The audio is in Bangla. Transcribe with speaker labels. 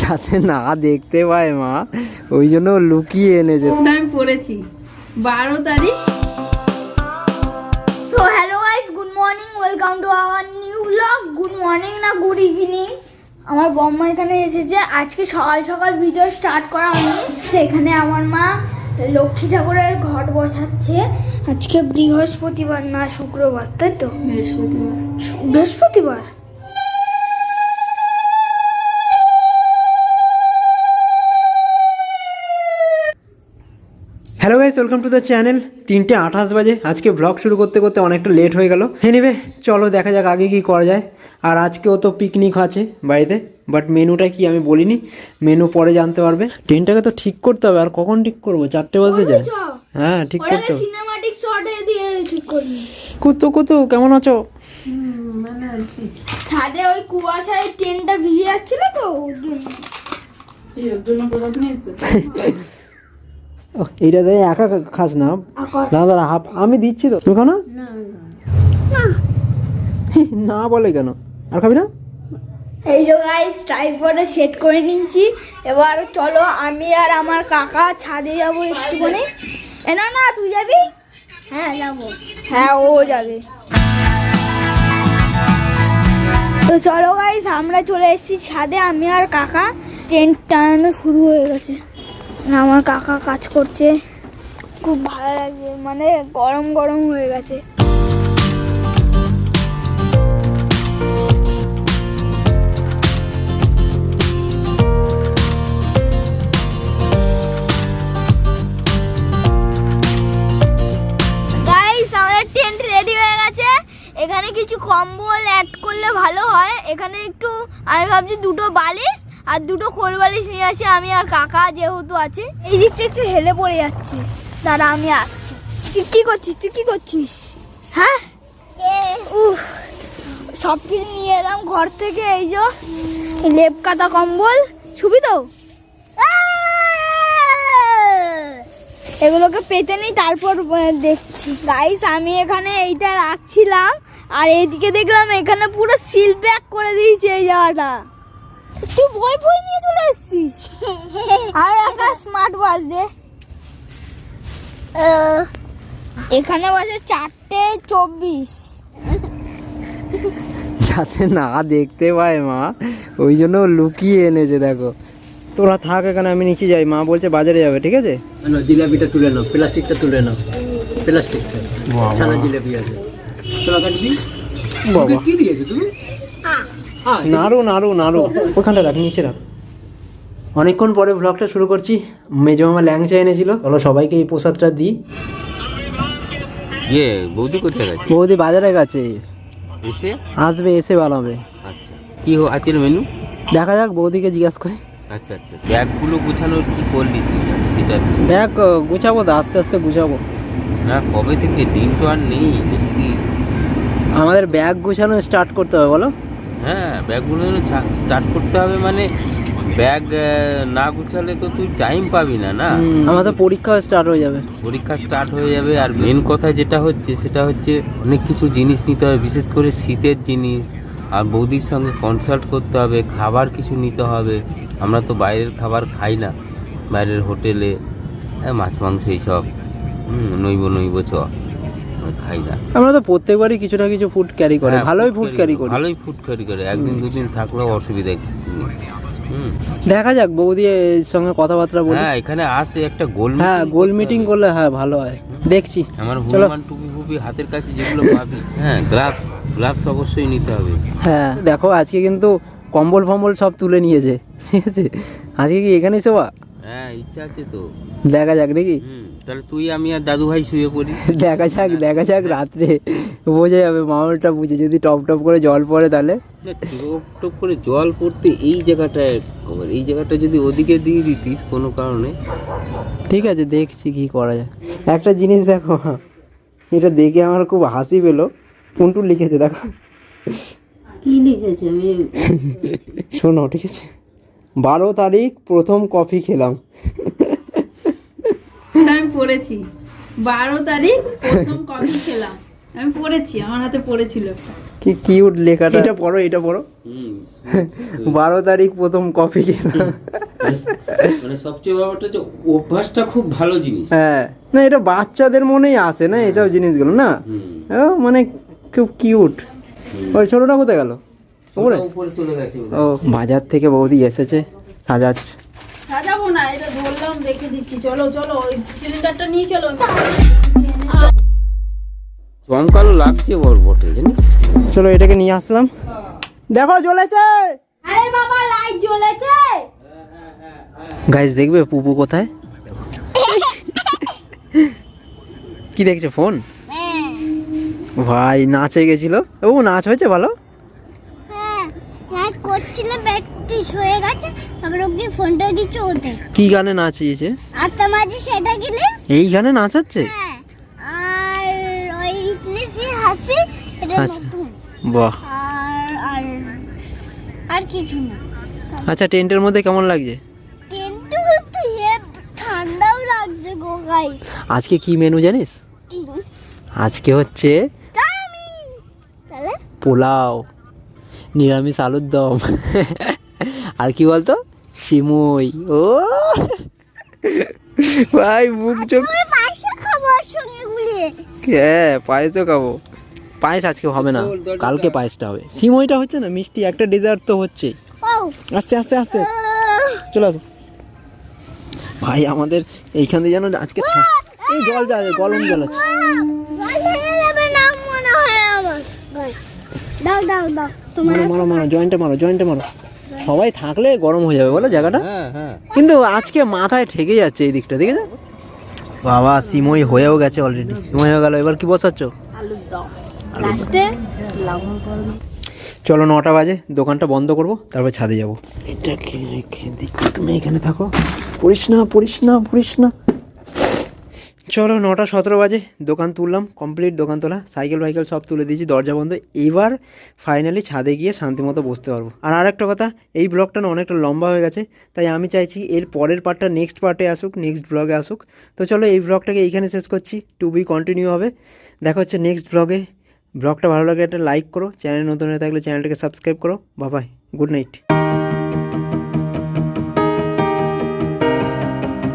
Speaker 1: যাতে না দেখতে পায় মা ওই জন্য লুকিয়ে এনেছে।
Speaker 2: ওটা আমি পড়েছি। বারো তারিখ।
Speaker 3: So hello guys good morning welcome to our new blog good morning না গুড ইভিনিং আমার বম্মা এখানে এসেছে। আজকে সকাল সকাল ভিডিও স্টার্ট করা হয়নি। সেখানে আমার মা লক্ষ্মী ঠাকুরের ঘট বসাচ্ছে। আজকে বৃহস্পতিবার না শুক্রবার তাই তো?
Speaker 2: বৃহস্পতিবার।
Speaker 3: বৃহস্পতিবার?
Speaker 1: Hello guys welcome to the channel তিনটে আঠাশ বাজে। আজকে ব্লগ শুরু করতে করতে অনেকটা লেট হয়ে গেল। এনিবে চলো দেখা যাক আগে কি করা যায়। আর আজকেও তো পিকনিক আছে বাড়িতে। বাট মেনুটা কি আমি বলিনি। মেনু পরে জানতে পারবে। ট্রেনটাকে তো ঠিক করতে হবে। আর কখন ঠিক করব? চারটে বাজতে যায়। হ্যাঁ ঠিক করতে হবে। কুতু কুতু কেমন আছো?
Speaker 2: মানে
Speaker 3: ছাদে ওই কুয়াশায় ট্রেনটা ভিজে যাচ্ছিল তো ওর জন্য।
Speaker 2: এই ওর জন্য প্রসাদ নিয়েছে
Speaker 1: ও, এইটা দেয় একা খাস না। দাদা হাফ। আমি দিচ্ছি তো। খাও না? না বলে কেন? আর খাবি না?
Speaker 3: এই যে গাইস ট্রাইপডে সেট করে নিয়েছি। এবার চলো আমি আর আমার কাকা ছাদে যাব একটুখানি। এ না না তুই যাবি? হ্যাঁ যাব। হ্যাঁ ও যাবে। তো চলো গাইস আমরা চলে এসেছি ছাদে। আমি আর কাকা ট্রেন টানানো শুরু হয়ে গেছে। আমার কাকা কাজ করছে। খুব ভালো লাগছে মানে গরম গরম হয়ে গেছে। এখানে কিছু কম্বল অ্যাড করলে ভালো হয়। এখানে একটু, আমি ভাবছি দুটো বালিশ আর দুটো খোল বালিশ নিয়ে আসি, আমি আর কাকা যেহেতু আছে। এই দিকটা একটু হেলে পড়ে যাচ্ছে। দাঁড়া, আমি আসছি তুই কি করছিস? তুই কি করছিস? হ্যাঁ? উফ সব কিছু নিয়ে এলাম ঘর থেকে, এই যে লেপ কাটা কম্বল। ছবি তো? এগুলোকে পেতে নেই, তারপর দেখছি। গাইস আমি এখানে এইটা রাখছিলাম, আর এইদিকে দেখলাম এখানে পুরো সিল প্যাক করে দিয়েছে এই জায়গাটা। তুই বই বই নিয়ে চলে এসেছিস আর একটা স্মার্ট ওয়াচ দে। এখানে বাজে চারটে চব্বিশ।
Speaker 1: যাতে না দেখতে পায় মা ওই জন্য লুকিয়ে এনেছে দেখো। তোরা থাক এখানে আমি নিচে যাই। মা বলছে বাজারে যাবে ঠিক আছে?
Speaker 4: জিলাপিটা তুলে নাও প্লাস্টিকটা তুলে নাও। প্লাস্টিকটা ছানা জিলাপি আছে। তোলা কাটবি?
Speaker 1: বাবা।
Speaker 4: কি দিয়েছ তুমি?
Speaker 1: নাড়ু নাড়ু নাড়ু। ওখানটা রাখ নিচে রাখ। অনেকক্ষণ পরে ব্লগটা শুরু করছি। মেজো মামা ল্যাংচা এনেছিল। চলো সবাইকে এই প্রসাদটা দিই।
Speaker 5: ইয়ে বৌদি করতে গেছে?
Speaker 1: বৌদি বাজারে গেছে।
Speaker 5: এসে?
Speaker 1: আসবে এসে বানাবে।
Speaker 5: আচ্ছা। কি হো আজকের মেনু
Speaker 1: দেখা যাক বৌদিকে জিজ্ঞাসা করে।
Speaker 5: আচ্ছা আচ্ছা। ব্যাগগুলো গুছানোর কি করলি সেটা
Speaker 1: ব্যাগ গুছাবো তো আস্তে আস্তে গুছাবো।
Speaker 5: না কবে থেকে? দিন তো আর নেই বেশি দিন।
Speaker 1: আমাদের ব্যাগ গুছানো স্টার্ট করতে হবে বলো।
Speaker 5: হ্যাঁ ব্যাগগুলো স্টার্ট করতে হবে মানে ব্যাগ না গুছালে তো তুই টাইম পাবি না না?
Speaker 1: আমাদের পরীক্ষা স্টার্ট হয়ে যাবে।
Speaker 5: পরীক্ষা স্টার্ট হয়ে যাবে আর মেন কথা যেটা হচ্ছে সেটা হচ্ছে অনেক কিছু জিনিস নিতে হবে বিশেষ করে শীতের জিনিস। আর বৌদির সঙ্গে কনসাল্ট করতে হবে খাবার কিছু নিতে হবে। আমরা তো বাইরের খাবার খাই না বাইরের হোটেলে হ্যাঁ, মাছ মাংস এইসব হুম, নইব নইব চ। খাই না।
Speaker 1: আমরা তো প্রত্যেকবারই কিছু না কিছু ফুড ক্যারি করে ভালোই ফুড ক্যারি
Speaker 5: করে, ভালোই ফুড ক্যারি করে একদিন দুদিন থাকলেও অসুবিধা
Speaker 1: দেখা যাক বৌদি এর সঙ্গে কথাবার্তা বলি।
Speaker 5: হ্যাঁ এখানে আসে একটা গোল
Speaker 1: হ্যাঁ গোল মিটিং করলে হ্যাঁ ভালো হয়। দেখছি।
Speaker 5: আমার। হনুমান টুপি ফুপি হাতের কাছে যেগুলো পাবি। হ্যাঁ গ্লাভস গ্লাভস অবশ্যই নিতে হবে।
Speaker 1: হ্যাঁ দেখো আজকে কিন্তু কম্বল ফম্বল সব তুলে নিয়েছে। ঠিক আছে? আজকে কি এখানেই শোয়া?
Speaker 5: হ্যাঁ ইচ্ছা আছে তো।
Speaker 1: দেখা যাক নাকি
Speaker 5: হুম। তাহলে তুই আমি আর দাদু ভাই শুয়ে পড়ি।
Speaker 1: দেখা যাক দেখা যাক রাত্রে। বোঝা যাবে মামলটা বুঝে। যদি টপ টপ করে জল পড়ে তাহলে?
Speaker 5: টপ টপ করে জল পড়তে এই জায়গাটায় খবর এই জায়গাটা যদি ওদিকে দিয়ে দিতিস কোনো কারণে।
Speaker 1: ঠিক আছে দেখছি কি করা যায়। একটা জিনিস দেখো এটা দেখে আমার খুব হাসি পেল। টুনটুন লিখেছে দেখো।
Speaker 2: কি লিখেছে? আমি
Speaker 1: শোনো ঠিক আছে। বারো তারিখ প্রথম কফি খেলাম।
Speaker 2: আমি পড়েছি। বারো তারিখ প্রথম কফি খেলাম। আমি পড়েছি আমার হাতে পড়েছিল একটা।
Speaker 1: কি কিউট লেখাটা। এটা পড়ো এটা পড়ো। বারো তারিখ প্রথম কফি কেনা
Speaker 5: মানে সবচেয়ে ব্যাপারটা হচ্ছে অভ্যাসটা খুব ভালো জিনিস।
Speaker 1: হ্যাঁ। না এটা বাচ্চাদের মনেই আসে না এইসব জিনিসগুলো না? ও, মানে খুব কিউট ওই ছোটটা কোথায় গেল?
Speaker 5: উপরে চলে গেছে
Speaker 1: ও বাজার থেকে বৌদি এসেছে। সাজাচ্ছে।
Speaker 2: সাজাবো না এটা ধরলাম রেখে দিচ্ছি। চলো চলো ওই সিলিন্ডারটা নিয়ে চলো।
Speaker 5: চমকালো লাগছে ওর বটে জানিস?
Speaker 1: চলো এটাকে নিয়ে আসলাম। দেখো জ্বলেছে!
Speaker 3: আরে বাবা লাইট জ্বলেছে!
Speaker 1: গাইজ দেখবে পুপু কোথায়? কি দেখছে ফোন ভাই নাচে গেছিল। ও নাচ হয়েছে ভালো?
Speaker 3: হ্যাঁ করছিল ব্যাটারি হয়ে গেছে তারপর ওকে ফোনটা দিচ্ছে ওতে।
Speaker 1: কি গানে নাচিয়েছে?
Speaker 3: আর তোমার সেটা গেলে
Speaker 1: এই গানে নাচাচ্ছে?
Speaker 3: হ্যাঁ। আর ওই ইংলিশে হাসি এটা
Speaker 1: আচ্ছা। বাহ।
Speaker 3: আর আর আর কিছু না।
Speaker 1: আচ্ছা টেন্টের মধ্যে কেমন লাগছে?
Speaker 3: কিন্তু তো হে ঠান্ডাও লাগছে গো গাইস
Speaker 1: আজকে কি মেনু জানিস? আজকে হচ্ছে পোলাও। নিরামিষ আলুর দম। আর কি বলতো? সিমই। ও! ভাই মুখ চোখ হ্যাঁ পায়েসও খাব। পায়েস আজকে হবে না। কালকে পায়েসটা হবে। সিমইটা হচ্ছে না মিষ্টি একটা ডেজার্ট তো হচ্ছে। আস্তে আস্তে আস্তে। চলে আসো। ভাই আমাদের এইখান দিয়ে যেন আজকে এই জল যা গরম জল আছে।
Speaker 3: দাও দাও দাও। তোমার
Speaker 1: মারো মারো জয়েন্টে মারো জয়েন্টে মারো। সবাই থাকলে গরম হয়ে যাবে বলো জায়গাটা?
Speaker 5: হ্যাঁ হ্যাঁ।
Speaker 1: কিন্তু আজকে মাথায় ঠেকে যাচ্ছে এই দিকটা দেখেছ? বাবা সিমই হয়েও গেছে অলরেডি সিমই হয়ে গেল এবার কি বসাচ্ছ? চলো নটা বাজে দোকানটা বন্ধ করব তারপর ছাদে যাব। এটাকে রেখে দিই তুমি এখানে থাকো। পড়িস না পড়িস না পড়িস না। চলো নটা সতেরো বাজে, দোকান তুললাম কমপ্লিট দোকান তোলা, সাইকেল ফাইকেল সব তুলে দিয়েছি, দরজা বন্ধ, এবার ফাইনালি ছাদে গিয়ে শান্তি মতো বসতে পারব। আর আরেকটা কথা, এই ব্লগটা না অনেকটা লম্বা হয়ে গেছে, তাই আমি চাইছি এর পরের পার্টটা নেক্সট পার্টে আসুক নেক্সট ব্লগে আসুক। তো চলো এই ব্লগটাকে এইখানে শেষ করছি টু বি কন্টিনিউ হবে। দেখা হচ্ছে নেক্সট ব্লগে ব্লগটা ভালো লাগে একটা লাইক করো চ্যানেল নতুন হয়ে থাকলে চ্যানেলটাকে সাবস্ক্রাইব করো। বাবাই গুড নাইট